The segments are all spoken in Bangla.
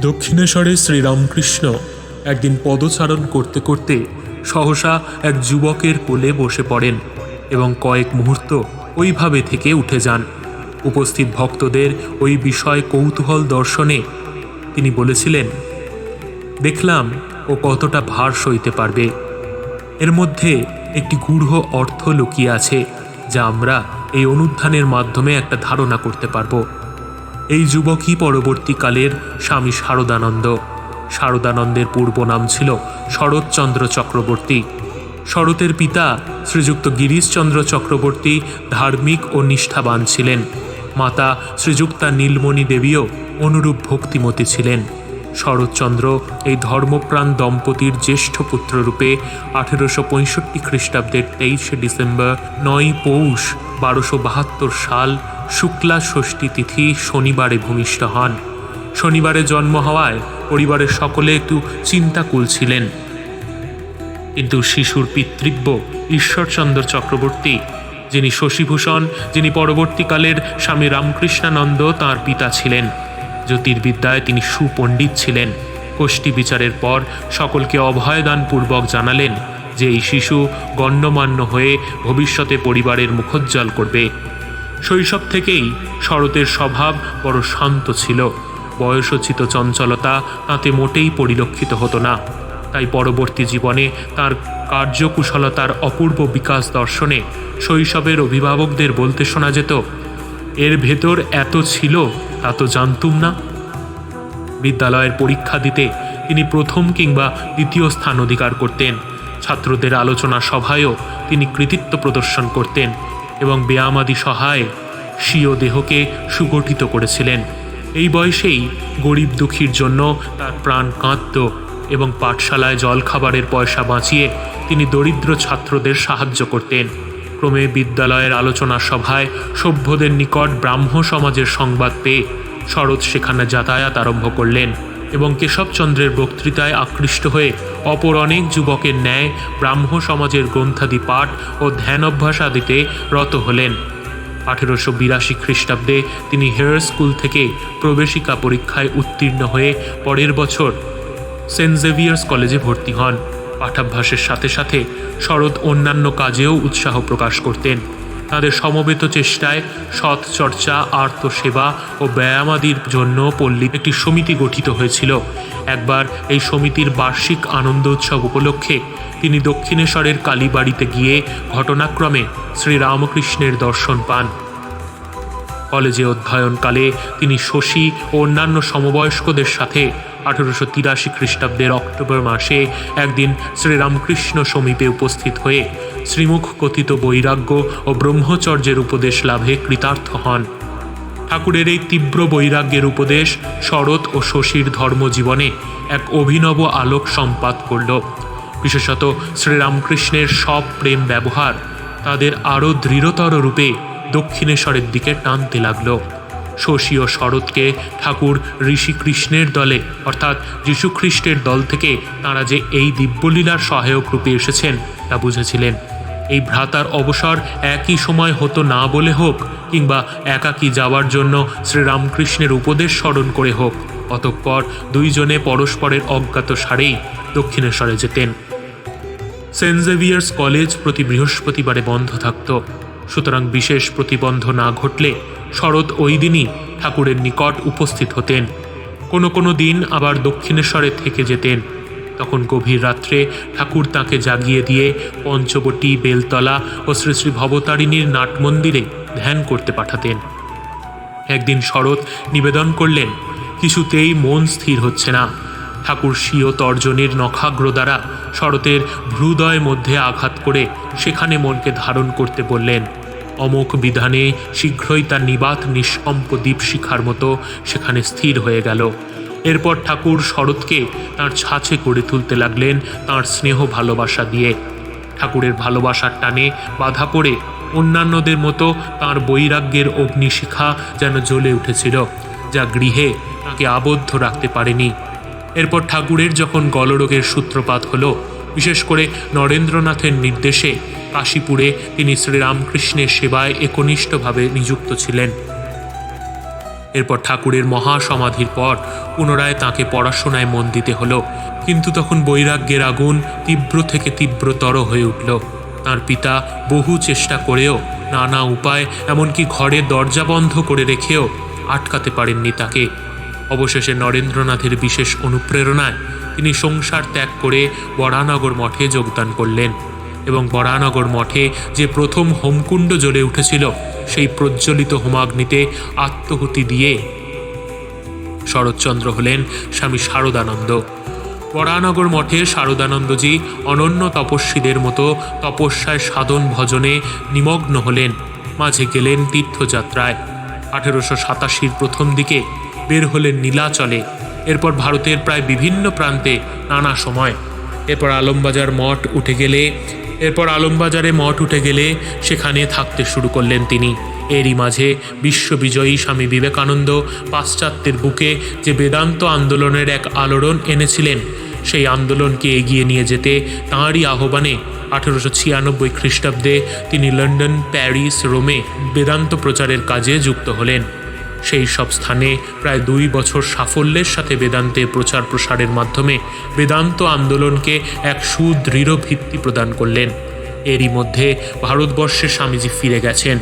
দক্ষিণেশ্বরে শ্রীরামকৃষ্ণ একদিন পদচারণ করতে করতে সহসা এক যুবকের কোলে বসে পড়েন এবং কয়েক মুহূর্ত ওইভাবে থেকে উঠে যান। উপস্থিত ভক্তদের ওই বিষয় কৌতূহল দর্শনে তিনি বলেছিলেন, দেখলাম ও কতটা ভার সইতে পারবে। এর মধ্যে একটি গূঢ় অর্থ লুকিয়ে আছে, যা আমরা এই অনুধ্যানের মাধ্যমে একটা ধারণা করতে পারব। এই যুবকই পরবর্তীকালের স্বামী শারদানন্দ। শারদানন্দের পূর্ব নাম ছিল শরৎচন্দ্র চক্রবর্তী। শরতের পিতা শ্রীযুক্ত গিরিশচন্দ্র চক্রবর্তী ধার্মিক ও নিষ্ঠাবান ছিলেন। মাতা শ্রীযুক্তা নীলমণি দেবীও অনুরূপ ভক্তিমতী ছিলেন। শরৎচন্দ্র এই ধর্মপ্রাণ দম্পতির জ্যেষ্ঠ পুত্ররূপে আঠেরোশো পঁয়ষট্টি খ্রিস্টাব্দের তেইশে ডিসেম্বর, নয় পৌষ, বারোশো বাহাত্তর সাল শুক্লা ষষ্ঠী তিথি শনিবারে ভূমিষ্ঠ হন। শনিবারে জন্ম হওয়ায় পরিবারের সকলে একটু চিন্তাকুল ছিলেন কিন্তু শিশুর পিতৃব্য ঈশ্বরচন্দ্র চক্রবর্তী, যিনি শশীভূষণ, যিনি পরবর্তীকালের স্বামী রামকৃষ্ণানন্দ তাঁর পিতা ছিলেন। জ্যোতির্বিদ্যায় তিনি সুপণ্ডিত ছিলেন। কোষ্ঠী বিচারের পর সকলকে অভয়দানপূর্বক জানালেন যে এই শিশু গণ্যমান্য হয়ে ভবিষ্যতে পরিবারের মুখোজ্জ্বল করবে। শৈশব থেকেই শরতের স্বভাব বড় শান্ত ছিল। বয়সোচিত চঞ্চলতা তাতে মোটেই পরিলক্ষিত হতো না। তাই পরবর্তী জীবনে তার কার্যকুশলতার অপূর্ব বিকাশ দর্শনে শৈশবের অভিভাবকদের বলতে শোনা যেত, এর ভেতর এত ছিল, তা তো জানতুম না। বিদ্যালয়ের পরীক্ষা দিতে তিনি প্রথম কিংবা দ্বিতীয় স্থান অধিকার করতেন। ছাত্রদের আলোচনা সভায়ও তিনি কৃতিত্ব প্রদর্শন করতেন। এবং ব্যায়ামাদি সহায় স্বীয় দেহকে সুগঠিত করেছিলেন। এই বয়সেই গরিব দুঃখীর জন্য তার প্রাণ কাঁদত এবং পাঠশালায় জলখাবারের পয়সা বাঁচিয়ে তিনি দরিদ্র ছাত্রদের সাহায্য করতেন। ক্রমে বিদ্যালয়ের আলোচনা সভায় সভ্যদের নিকট ব্রাহ্ম সমাজের সংবাদ পেয়ে শরৎ সেখানে যাতায়াত আরম্ভ করলেন। এবং কেশবচন্দ্রের বক্তৃতায় আকৃষ্ট হয়ে অপর অনেক যুবকের ন্যায় ব্রাহ্ম সমাজের গ্রন্থাদি পাঠ ও ধ্যান অভ্যাস আদিতে রত হলেন। আঠেরোশো বিরাশি খ্রিস্টাব্দে তিনি হেয়ার স্কুল থেকে প্রবেশিকা পরীক্ষায় উত্তীর্ণ হয়ে পরের বছর সেন্ট জেভিয়ার্স কলেজে ভর্তি হন। পাঠাভ্যাসের সাথে সাথে শরৎ অন্যান্য কাজেও উৎসাহ প্রকাশ করতেন। তাদের সমবেত চেষ্টায় সৎ চর্চা আর্তসেবা ও ব্যায়ামাদির জন্য পল্লী একটি সমিতি গঠিত হয়েছিল। একবার এই সমিতির বার্ষিক আনন্দ উৎসব উপলক্ষে তিনি দক্ষিণেশ্বরের কালীবাড়িতে গিয়ে ঘটনাক্রমে শ্রীরামকৃষ্ণের দর্শন পান। কলেজে অধ্যয়নকালে তিনি শশী ও অন্যান্য সমবয়স্কদের সাথে আঠেরোশো তিরাশি খ্রিস্টাব্দের অক্টোবর মাসে একদিন শ্রীরামকৃষ্ণ সমীপে উপস্থিত হয়ে শ্রীমুখ কথিত বৈরাগ্য ও ব্রহ্মচর্যের উপদেশ লাভে কৃতার্থ হন। ঠাকুরের এই তীব্র বৈরাগ্যের উপদেশ শরৎ ও শশীর ধর্মজীবনে এক অভিনব আলোক সম্পাদ করল। বিশেষত শ্রীরামকৃষ্ণের সব প্রেম ব্যবহার তাদের আরও দৃঢ়তর রূপে দক্ষিণেশ্বরের দিকে টানতে লাগল। শশী ও শরৎকে ঠাকুর ঋষি কৃষ্ণের দলে অর্থাৎ যীশুখ্রিস্টের দল থেকে তাঁরা যে এই দিব্যলীলার সহায়ক রূপে এসেছেন তা বুঝেছিলেন। এই ভ্রাতার অবসর একই সময় হতো না বলে হোক, কিংবা একাকী যাওয়ার জন্য শ্রীরামকৃষ্ণের উপদেশ স্মরণ করে হোক, অতঃপর দুইজনে পরস্পরের অজ্ঞাত সারেই দক্ষিণেশ্বরে যেতেন। সেন্ট জেভিয়ার্স কলেজ প্রতি বৃহস্পতিবারে বন্ধ থাকত। সুতরাং বিশেষ প্রতিবন্ধ না ঘটলে শরৎ ওই দিনই ঠাকুরের নিকট উপস্থিত হতেন। কোনো কোনো দিন আবার দক্ষিণেশ্বরে থেকে যেতেন। তখন গভীর রাত্রে ঠাকুর তাকে জাগিয়ে দিয়ে পঞ্চবটী, বেলতলা ও শ্রী শ্রী ভবতারিণীর নাটমন্দিরে ধ্যান করতে পাঠাতেন। একদিন শরৎ নিবেদন করলেন, কিছুতেই মন স্থির হচ্ছে না। ঠাকুর স্বীয় তর্জনীর নখাগ্র দ্বারা শরতের ভ্রুদয় মধ্যে আঘাত করে সেখানে মনকে ধারণ করতে বললেন, অমোক বিধানে শীঘ্রই তার নিবাত নিষ্কম্প দীপশিখার মতো সেখানে স্থির হয়ে গেল। এরপর ঠাকুর শরৎকে তার ছাঁচে করে তুলতে লাগলেন তার স্নেহ ভালোবাসা দিয়ে। ঠাকুরের ভালোবাসার টানে বাধা পড়ে অন্যান্যদের মতো তার বৈরাগ্যের অগ্নিশিখা যেন জ্বলে উঠেছিল, যা গৃহে তাকে আবদ্ধ রাখতে পারেনি। এরপর ঠাকুরের যখন গলরোগের সূত্রপাত হলো, বিশেষ করে নরেন্দ্রনাথের নির্দেশে কাশীপুরে তিনি শ্রীরামকৃষ্ণের সেবায় একনিষ্ঠভাবে নিযুক্ত ছিলেন। এরপর ঠাকুরের মহাসমাধির পর পুনরায় তাকে পড়াশোনায় মন দিতে হলো। কিন্তু তখন বৈরাগ্যের আগুন তীব্র থেকে তীব্রতর হয়ে উঠল। তার পিতা বহু চেষ্টা করেও নানা উপায়, এমনকি ঘরে দরজা বন্ধ করে রেখেও আটকাতে পারেননি তাকে। অবশেষে নরেন্দ্রনাথের বিশেষ অনুপ্রেরণায় তিনি সংসার ত্যাগ করে বরানগর মঠে যোগদান করলেন। এবং বরানগর মঠে যে প্রথম হোমকুণ্ড জ্বলে উঠেছিল, সেই প্রজ্বলিত হোমাগ্নিতে আত্মহুতি দিয়ে শরৎচন্দ্র হলেন স্বামী শারদানন্দ। বরানগর মঠে শারদানন্দজি অনন্য তপস্বীদের মতো তপস্যায় সাধন ভজনে নিমগ্ন হলেন, মাঝে গেলেন তীর্থযাত্রায়। আঠেরোশো সাতাশির প্রথম দিকে বের হলেন নীলাচলে। এরপর ভারতের প্রায় বিভিন্ন প্রান্তে নানা সময়। এরপর আলমবাজার মঠ উঠে গেলে এরপর আলমবাজারে মঠ উঠে গেলে সেখানে থাকতে শুরু করলেন তিনি। এরই মাঝে বিশ্ববিজয়ী স্বামী বিবেকানন্দ পাশ্চাত্যের বুকে যে বেদান্ত আন্দোলনের এক আলোড়ন এনেছিলেন, সেই আন্দোলনকে এগিয়ে নিয়ে যেতে তাঁরই আহ্বানে আঠেরোশো ছিয়ানব্বই খ্রিস্টাব্দে তিনি লন্ডন, প্যারিস, রোমে বেদান্ত প্রচারের কাজে যুক্ত হলেন। সেই সব স্থানে প্রায় দুই বছর সাফল্যের সাথে বেদান্তের প্রচার প্রসারের মাধ্যমে বেদান্ত আন্দোলনকে এক সুদৃঢ় ভিত্তি প্রদান করলেন। এরই মধ্যে ভারতবর্ষে স্বামীজি ফিরে গেছেন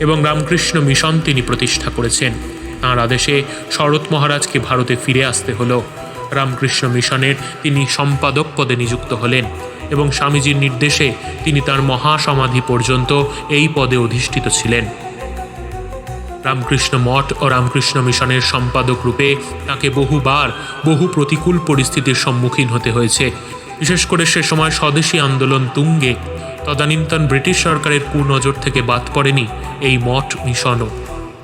এবং রামকৃষ্ণ মিশন তিনি প্রতিষ্ঠা করেছেন। তাঁর আদেশে শরৎ মহারাজকে ভারতে ফিরে আসতে হলো। রামকৃষ্ণ মিশনের তিনি সম্পাদক পদে নিযুক্ত হলেন এবং স্বামীজির নির্দেশে তিনি তার মহাসমাধি পর্যন্ত এই পদে অধিষ্ঠিত ছিলেন। রামকৃষ্ণ মঠ ও রামকৃষ্ণ মিশনের সম্পাদক রূপে তাকে বহুবার বহু প্রতিকূল পরিস্থিতির সম্মুখীন হতে হয়েছে। বিশেষ করে সে সময় স্বদেশী আন্দোলন তুঙ্গে। তদানীন্তন ব্রিটিশ সরকারের কুনজর থেকে বাদ পড়েনি এই মঠ মিশনও।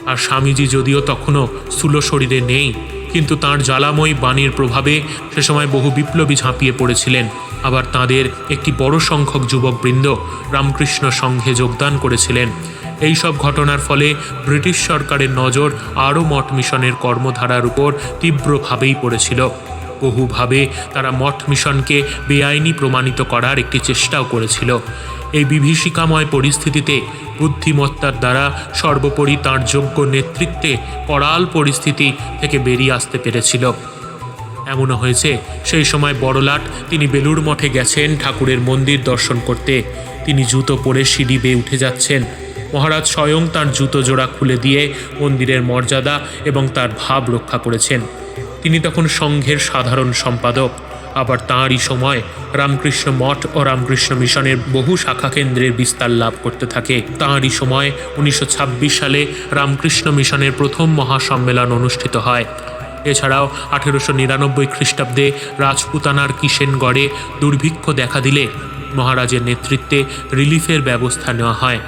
আর স্বামীজি যদিও তখনও স্থূল শরীরে নেই, কিন্তু তার জ্বালাময়ী বাণীর প্রভাবে সে সময় বহু বিপ্লবী ঝাঁপিয়ে পড়েছিলেন। আবার তাদের একটি বড় সংখ্যক যুবকবৃন্দ রামকৃষ্ণ সংঘে যোগদান করেছিলেন। এই সব ঘটনার ফলে ব্রিটিশ সরকারের নজর আরও মঠ মিশনের কর্মধারার উপর তীব্রভাবেই পড়েছিল। বহুভাবে তারা মঠ মিশনকে বেআইনি প্রমাণিত করার একটি চেষ্টাও করেছিল। এই বিভীষিকাময় পরিস্থিতিতে বুদ্ধিমত্তার দ্বারা সর্বোপরি তাঁর যোগ্য নেতৃত্বে করাল পরিস্থিতি থেকে বেরিয়ে আসতে পেরেছিল। এমনও হয়েছে, সেই সময় বড়লাট তিনি বেলুড় মঠে গেছেন ঠাকুরের মন্দির দর্শন করতে। তিনি জুতো পরে সিঁড়ি বেয়ে উঠে যাচ্ছেন। মহারাজ স্বয়ং তার জুতো জোড়া খুলে দিয়ে মন্দিরের মর্যাদা এবং তার ভাব রক্ষা করেছেন। তিনি তখন সংঘের সাধারণ সম্পাদক। আবার তাঁরই সময় রামকৃষ্ণ মঠ ও রামকৃষ্ণ মিশনের বহু শাখা কেন্দ্রের বিস্তার লাভ করতে থাকে। তাঁরই সময় উনিশশো ছাব্বিশ সালে রামকৃষ্ণ মিশনের প্রথম মহাসম্মেলন অনুষ্ঠিত হয়। এছাড়াও আঠেরোশো নিরানব্বই খ্রিস্টাব্দে রাজপুতানার কিষেনগড়ে দুর্ভিক্ষ দেখা দিলে মহারাজের নেতৃত্বে রিলিফের ব্যবস্থা নেওয়া হয়।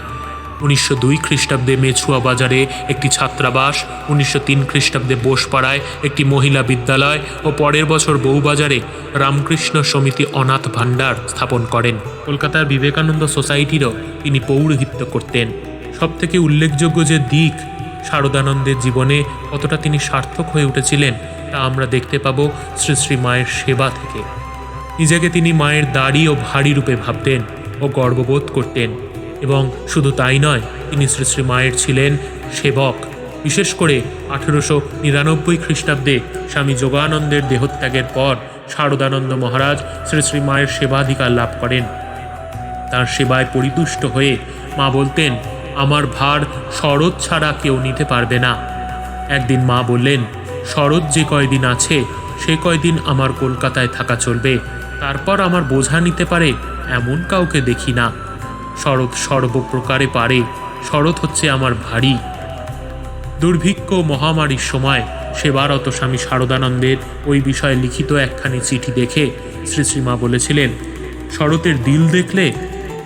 উনিশশো দুই খ্রিস্টাব্দে মেছুয়া বাজারে একটি ছাত্রাবাস, উনিশশো তিন খ্রিস্টাব্দে বোসপাড়ায় একটি মহিলা বিদ্যালয় ও পরের বছর বউবাজারে রামকৃষ্ণ সমিতি অনাথ ভাণ্ডার স্থাপন করেন। কলকাতার বিবেকানন্দ সোসাইটিরও তিনি পৌরোহিত্য করতেন। সবথেকে উল্লেখযোগ্য যে দিক শারদানন্দের জীবনে কতটা তিনি সার্থক হয়ে উঠেছিলেন, তা আমরা দেখতে পাবো শ্রী শ্রী মায়ের সেবা থেকে। নিজেকে তিনি মায়ের দাড়ি ও ভারী রূপে ভাবতেন ও গর্ববোধ করতেন। এবং শুধু তাই নয়, তিনি শ্রী শ্রী মায়ের ছিলেন সেবক। বিশেষ করে আঠেরোশো নিরানব্বই খ্রিস্টাব্দে স্বামী যোগানন্দের দেহত্যাগের পর শারদানন্দ মহারাজ শ্রী শ্রী মায়ের সেবাধিকার লাভ করেন। তার সেবায় পরিতুষ্ট হয়ে মা বলতেন, আমার ভার শরৎ ছাড়া কেউ নিতে পারবে না। একদিন মা বললেন, শরৎ যে কয়দিন আছে, সে কয়দিন আমার কলকাতায় থাকা চলবে। তারপর আমার বোঝা নিতে পারে, এমন কাউকে দেখি না। শরৎ সর্বপ্রকারে পারে, শরৎ হচ্ছে আমার ভারী। দুর্ভিক্ষ মহামারীর সময় সেবারত স্বামী শারদানন্দের ওই বিষয়ে লিখিত একখানি চিঠি দেখে শ্রী শ্রীমা বলেছিলেন, শরতের দিল দেখলে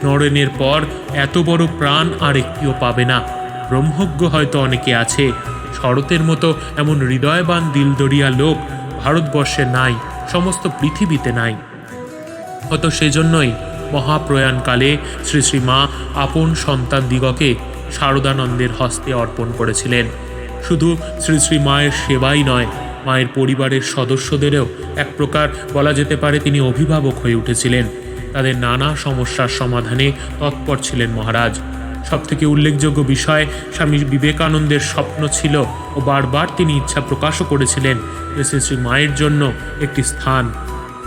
নরেনের পর এত বড় প্রাণ আর একটিও পাবে না। ব্রহ্মজ্ঞ হয়তো অনেকে আছে, শরতের মতো এমন হৃদয়বান দিলদরিয়া লোক ভারতবর্ষে নাই, সমস্ত পৃথিবীতে নাই। হয়তো সেজন্যই মহাপ্রয়াণকালে শ্রী শ্রী মা আপন সন্তান দিগকে শারদানন্দের হস্তে অর্পণ করেছিলেন। শুধু শ্রী শ্রী মায়ের সেবাই নয়, মায়ের পরিবারের সদস্যদেরও এক প্রকার বলা যেতে পারে তিনি অভিভাবক হয়ে উঠেছিলেন। তাদের নানা সমস্যার সমাধানে তৎপর ছিলেন মহারাজ। সবথেকে উল্লেখযোগ্য বিষয়, স্বামী বিবেকানন্দের স্বপ্ন ছিল ও বারবার তিনি ইচ্ছা প্রকাশও করেছিলেন যে শ্রী শ্রী মায়ের জন্য একটি স্থান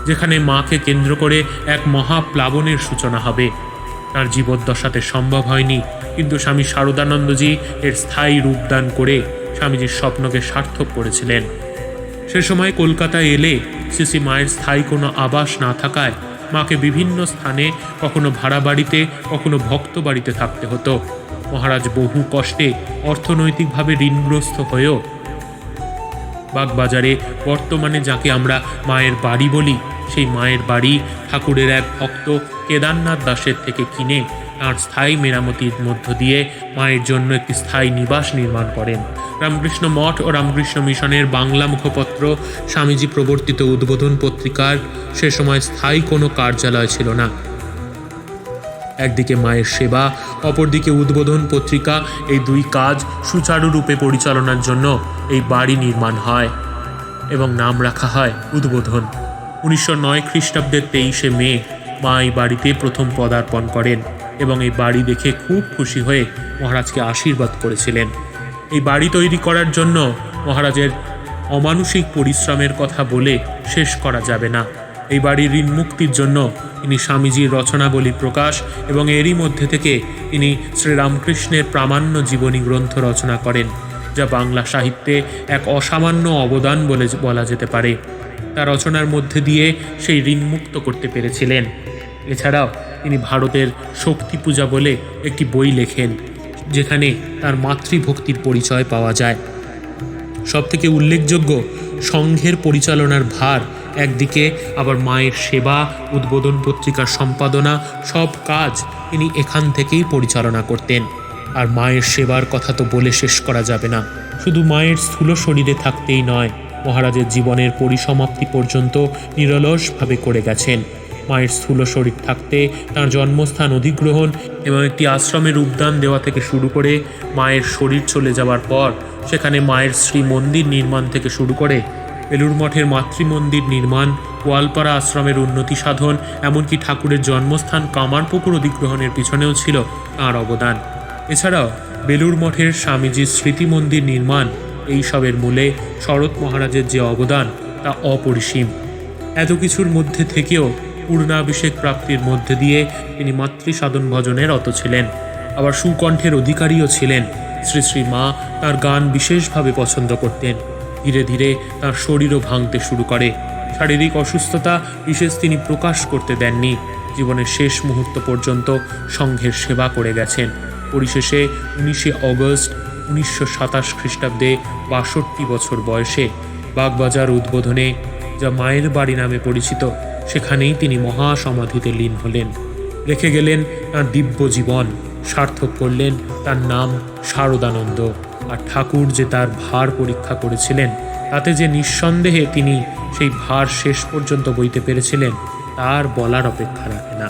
যেখানে মাকে কেন্দ্র করে এক মহাপ্লাবনের সূচনা হবে। তার জীবদ্দশাতে সম্ভব হয়নি, কিন্তু স্বামী শারদানন্দজি এর স্থায়ী রূপদান করে স্বামীজির স্বপ্নকে সার্থক করেছিলেন। সে সময় কলকাতায় এলে শ্রী মায়ের স্থায়ী কোনো আবাস না থাকায় মাকে বিভিন্ন স্থানে কখনো ভাড়া বাড়িতে, কখনো ভক্ত বাড়িতে থাকতে হতো। মহারাজ বহু কষ্টে অর্থনৈতিকভাবে ঋণগ্রস্ত হয়েও বাগবাজারে বর্তমানে যাকে আমরা মায়ের বাড়ি বলি সেই মায়ের বাড়ি ঠাকুরের এক ভক্ত কেদারনাথ দাসের থেকে কিনে তাঁর স্থায়ী মেরামতির মধ্য দিয়ে মায়ের জন্য একটি স্থায়ী নিবাস নির্মাণ করেন। রামকৃষ্ণ মঠ ও রামকৃষ্ণ মিশনের বাংলা মুখপত্র স্বামীজি প্রবর্তিত উদ্বোধন পত্রিকার সে সময় স্থায়ী কোনো কার্যালয় ছিল না। একদিকে মায়ের সেবা, অপরদিকে উদ্বোধন পত্রিকা এই দুই কাজ সুচারুরূপে পরিচালনার জন্য এই বাড়ি নির্মাণ হয় এবং নাম রাখা হয় উদ্বোধন। উনিশশো নয় খ্রিস্টাব্দের তেইশে মে মা এই বাড়িতে প্রথম পদার্পণ করেন এবং এই বাড়ি দেখে খুব খুশি হয়ে মহারাজকে আশীর্বাদ করেছিলেন। এই বাড়ি তৈরি করার জন্য মহারাজের অমানসিক পরিশ্রমের কথা বলে শেষ করা যাবে না। এই বাড়ির ঋণ মুক্তির জন্য তিনি স্বামীজির রচনাবলী প্রকাশ এবং এরই মধ্যে থেকে তিনি শ্রীরামকৃষ্ণের প্রামাণ্য জীবনী গ্রন্থ রচনা করেন, যা বাংলা সাহিত্যে এক অসামান্য অবদান বলে বলা যেতে পারে। তার রচনার মধ্যে দিয়ে সেই ঋণ মুক্ত করতে পেরেছিলেন। এছাড়াও তিনি ভারতের শক্তি পূজা বলে একটি বই লেখেন, যেখানে তার মাতৃভক্তির পরিচয় পাওয়া যায়। সবথেকে উল্লেখযোগ্য, সংঘের পরিচালনার ভার একদিকে, আবার মায়ের সেবা, উদ্বোধন পত্রিকার সম্পাদনা, সব কাজ তিনি এখান থেকেই পরিচালনা করতেন। আর মায়ের সেবার কথা তো বলে শেষ করা যাবে না। শুধু মায়ের স্থূল শরীরে থাকতেই নয় মহারাজের জীবনের পরিসমাপ্তি পর্যন্ত নিরলসভাবে করে গেছেন। মায়ের স্থূল শরীর থাকতে তার জন্মস্থান অধিগ্রহণ এবং একটি আশ্রমের উদ্যান দেওয়া থেকে শুরু করে মায়ের শরীর চলে যাওয়ার পর সেখানে মায়ের শ্রী মন্দির নির্মাণ থেকে শুরু করে বেলুর মঠের মাতৃমন্দির নির্মাণ, গোয়ালপাড়া আশ্রমের উন্নতি সাধন, এমনকি ঠাকুরের জন্মস্থান কামারপুকুর অধিগ্রহণের পিছনেও ছিল তাঁর অবদান। এছাড়াও বেলুর মঠের স্বামীজির স্মৃতি মন্দির নির্মাণ এইসবের মূলে শরৎ মহারাজের যে অবদান, তা অপরিসীম। এত কিছুর মধ্যে থেকেও পূর্ণাভিষেক প্রাপ্তির মধ্যে দিয়ে তিনি মাতৃ সাধন ভজনে রত ছিলেন। আবার সুকণ্ঠের অধিকারীও ছিলেন। শ্রী শ্রী মা তার গান বিশেষভাবে পছন্দ করতেন। ধীরে ধীরে তার শরীরও ভাঙতে শুরু করে। শারীরিক অসুস্থতা বিশেষ তিনি প্রকাশ করতে দেননি। জীবনের শেষ মুহূর্ত পর্যন্ত সংঘের সেবা করে গেছেন। পরিশেষে উনিশে অগস্ট উনিশশো সাতাশ খ্রিস্টাব্দে বাষট্টি বছর বয়সে বাগবাজার উদ্বোধনে যা মায়ের বাড়ি নামে পরিচিত, সেখানেই তিনি মহাসমাধিতে লীন হলেন। রেখে গেলেন তাঁর দিব্য জীবন, সার্থক করলেন তার নাম শারদানন্দ। আর ঠাকুর যে তার ভার পরীক্ষা করেছিলেন, তাতে যে নিঃসন্দেহে তিনি সেই ভার শেষ পর্যন্ত বইতে পেরেছিলেন, তার বলার অপেক্ষা রাখে না।